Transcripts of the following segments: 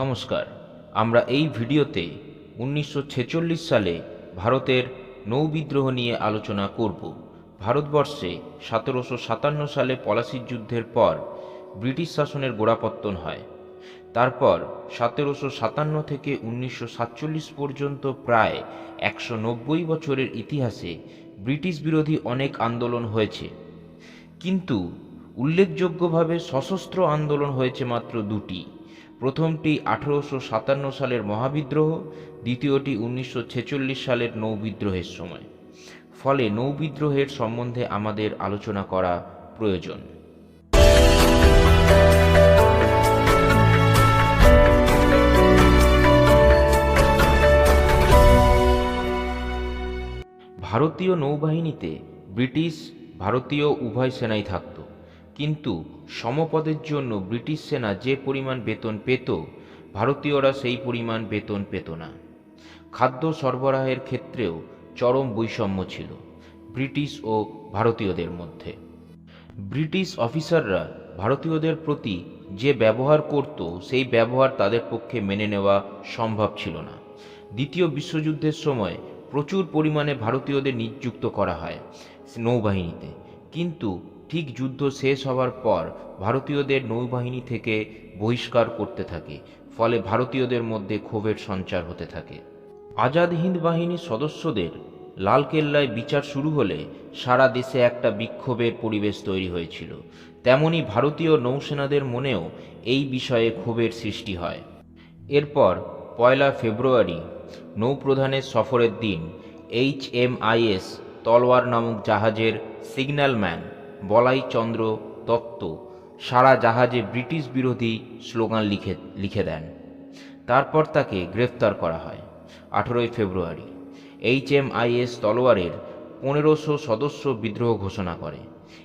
নমস্কার। আমরা এই ভিডিওতে উনিশশো ছেচল্লিশ সালে ভারতের নৌবিদ্রোহ নিয়ে আলোচনা করব। ভারতবর্ষে সতেরোশো সাতান্ন সালে পলাশির যুদ্ধের পর ব্রিটিশ শাসনের গোড়াপত্তন হয়। তারপর সতেরোশো সাতান্ন থেকে উনিশশো সাতচল্লিশ পর্যন্ত প্রায় একশো নব্বই বছরের ইতিহাসে ব্রিটিশ বিরোধী অনেক আন্দোলন হয়েছে। কিন্তু উল্লেখযোগ্যভাবে সশস্ত্র আন্দোলন হয়েছে মাত্র দুটি। প্রথমটি আঠারোশো সাতান্ন সালের মহাবিদ্রোহ, দ্বিতীয়টি উনিশশো ছেচল্লিশ সালের নৌবিদ্রোহের সময়। ফলে নৌবিদ্রোহের সম্বন্ধে আমাদের আলোচনা করা প্রয়োজন। ভারতীয় নৌবাহিনীতে ব্রিটিশ, ভারতীয় উভয় সেনাই থাকত। কিন্তু সমপদের জন্য ব্রিটিশ সেনা যে পরিমাণ বেতন পেত, ভারতীয়রা সেই পরিমাণ বেতন পেত না। খাদ্য সরবরাহের ক্ষেত্রেও চরম বৈষম্য ছিল ব্রিটিশ ও ভারতীয়দের মধ্যে। ব্রিটিশ অফিসাররা ভারতীয়দের প্রতি যে ব্যবহার করত, সেই ব্যবহার তাদের পক্ষে মেনে নেওয়া সম্ভব ছিল না। দ্বিতীয় বিশ্বযুদ্ধের সময় প্রচুর পরিমাণে ভারতীয়দের নিযুক্ত করা হয় নৌবাহিনীতে। কিন্তু ঠিক যুদ্ধ শেষ হওয়ার পর ভারতীয়দের নৌবাহিনী থেকে বহিষ্কার করতে থাকে, ফলে ভারতীয়দের মধ্যে ক্ষোভের সঞ্চার হতে থাকে। আজাদ হিন্দ বাহিনীর সদস্যদের লালকেল্লায় বিচার শুরু হলে সারা দেশে একটা বিক্ষোভের পরিবেশ তৈরি হয়েছিল। তেমনি ভারতীয় নৌসেনাদের মনেও এই বিষয়ে ক্ষোভের সৃষ্টি হয়। এরপর পয়লা ফেব্রুয়ারি, নৌপ্রধানের সফরের দিন, এইচ এম আইএস তলওয়ার নামক জাহাজের সিগন্যালম্যান বলাই চন্দ্র দত্ত সারা জাহাজে ব্রিটিশ বিরোধী স্লোগান লিখে লিখে দেন। তারপর তাকে গ্রেফতার করা হয়, আঠেরোই ফেব্রুয়ারি। এইচ এম আইএস তলোয়ারের পনেরোশো সদস্য বিদ্রোহ ঘোষণা করে।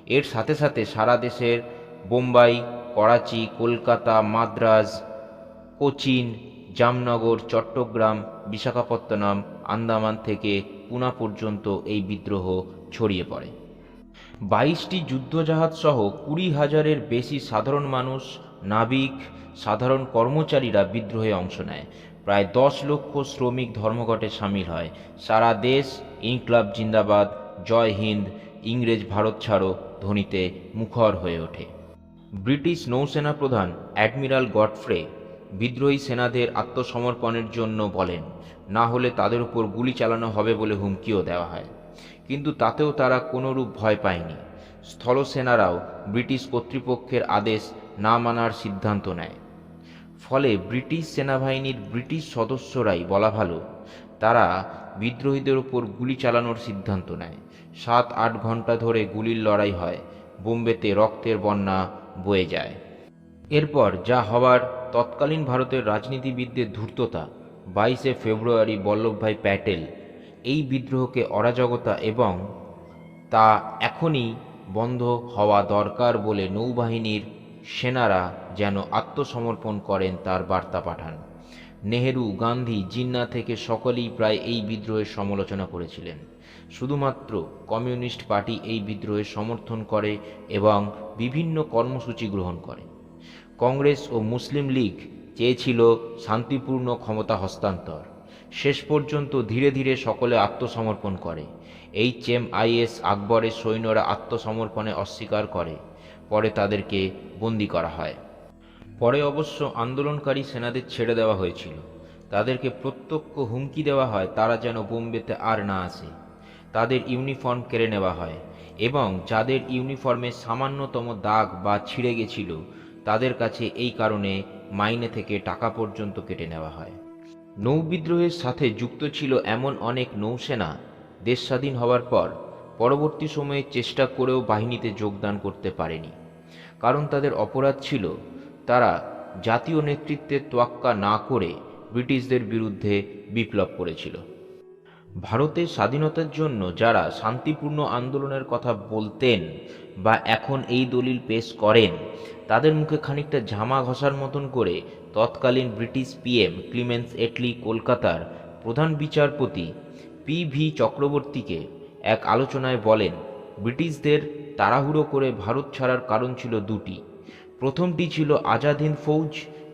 এর সাথে সাথে সারা দেশের বোম্বাই, করাচি, কলকাতা, মাদ্রাজ, কোচিন, জামনগর, চট্টগ্রাম, বিশাখাপত্তনম, আন্দামান থেকে পুনা পর্যন্ত এই বিদ্রোহ ছড়িয়ে পড়ে। বাইশটি যুদ্ধজাহাজ সহ কুড়ি হাজারের বেশি সাধারণ মানুষ, নাবিক, সাধারণ কর্মচারীরা বিদ্রোহে অংশ নেয়। প্রায় দশ লক্ষ শ্রমিক ধর্মঘটে সামিল হয়। সারা দেশ, ইনকলাব জিন্দাবাদ, জয় হিন্দ, ইংরেজ ভারত ছাড়ো ধ্বনিতে মুখর হয়ে ওঠে। ব্রিটিশ নৌসেনা প্রধান অ্যাডমিরাল গডফ্রে বিদ্রোহী সেনাদের আত্মসমর্পণের জন্য বলেন, না হলে তাদের উপর গুলি চালানো হবে বলে হুমকিও দেওয়া হয়। কিন্তু তাতেও তারা কোনোরূপ ভয় পায়নি। স্থলসেনারাও ব্রিটিশ কর্তৃপক্ষের আদেশ না মানার সিদ্ধান্ত নেয়। ফলে ব্রিটিশ সেনাবাহিনীর ব্রিটিশ সদস্যরাই বলা ভালো, তারা বিদ্রোহীদের ওপর গুলি চালানোর সিদ্ধান্ত নেয়। সাত, আট ঘণ্টা ধরে গুলির লড়াই হয়, বোম্বেতে রক্তের বন্যা বয়ে যায়। এরপর যা হওয়ার তৎকালীন ভারতের রাজনীতিবিদদের ধূর্ততা, বাইশে ফেব্রুয়ারি বল্লভভাই প্যাটেল এই বিদ্রোহকে অরাজকতা এবং তা এখনই বন্ধ হওয়া দরকার বলে নৌবাহিনীর সেনারা যেন আত্মসমর্পণ করেন তার বার্তা পাঠান। নেহেরু, গান্ধী, জিন্না থেকে সকলেই প্রায় এই বিদ্রোহের সমালোচনা করেছিলেন। শুধুমাত্র কমিউনিস্ট পার্টি এই বিদ্রোহের সমর্থন করে এবং বিভিন্ন কর্মসূচি গ্রহণ করে। কংগ্রেস ও মুসলিম লীগ চেয়েছিল শান্তিপূর্ণ ক্ষমতা হস্তান্তর। শেষ পর্যন্ত ধীরে ধীরে সকলে আত্মসমর্পণ করে। এইচ এম আইএস আকবরের সৈন্যরা আত্মসমর্পণে অস্বীকার করে। পরে তাদেরকে বন্দি করা হয়। পরে অবশ্য আন্দোলনকারী সেনাদের ছেড়ে দেওয়া হয়েছিল। তাদেরকে প্রত্যক্ষ হুমকি দেওয়া হয়, তারা যেন বোম্বেতে আর না আসে। তাদের ইউনিফর্ম কেড়ে নেওয়া হয় এবং যাদের ইউনিফর্মে সামান্যতম দাগ বা ছিঁড়ে গেছিল, তাদের কাছে এই কারণে মাইনে থেকে টাকা পর্যন্ত কেটে নেওয়া হয়। নৌবিদ্রোহের সাথে যুক্ত ছিল এমন অনেক নৌসেনা দেশ স্বাধীন হওয়ার পর পরবর্তী সময়ে চেষ্টা করেও বাহিনীতে যোগদান করতে পারেনি। কারণ তাদের অপরাধ ছিল তারা জাতীয় নেতৃত্বের তোয়াক্কা না করে ব্রিটিশদের বিরুদ্ধে বিপ্লব করেছিল। ভারতের স্বাধীনতার জন্য যারা শান্তিপূর্ণ আন্দোলনের কথা বলতেন বা এখন এই দলিল পেশ করেন, তাদের মুখে খানিকটা ঝামা ঘষার মতন করে তৎকালীন ব্রিটিশ পিএম ক্লিমেন্স এটলি কলকাতার প্রধান বিচারপতি পি ভি চক্রবর্তীকে এক আলোচনায় বলেন, ব্রিটিশদের তাড়াহুড়ো করে ভারত ছাড়ার কারণ ছিল দুটি। প্রথমটি ছিল আজাদ হিন্দ ফৌজ,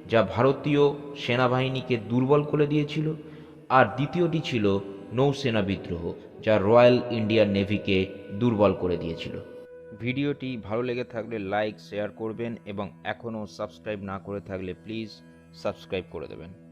যা ভারতীয় সেনাবাহিনীকে দুর্বল করে দিয়েছিল, আর দ্বিতীয়টি ছিল নৌসেনা বিদ্রোহ, যা রয়্যাল ইন্ডিয়ান নেভিকে দুর্বল করে দিয়েছিল। ভিডিওটি ভালো লেগে থাকলে লাইক, শেয়ার করবেন এবং এখনও সাবস্ক্রাইব না করে থাকলে প্লিজ সাবস্ক্রাইব করে দেবেন।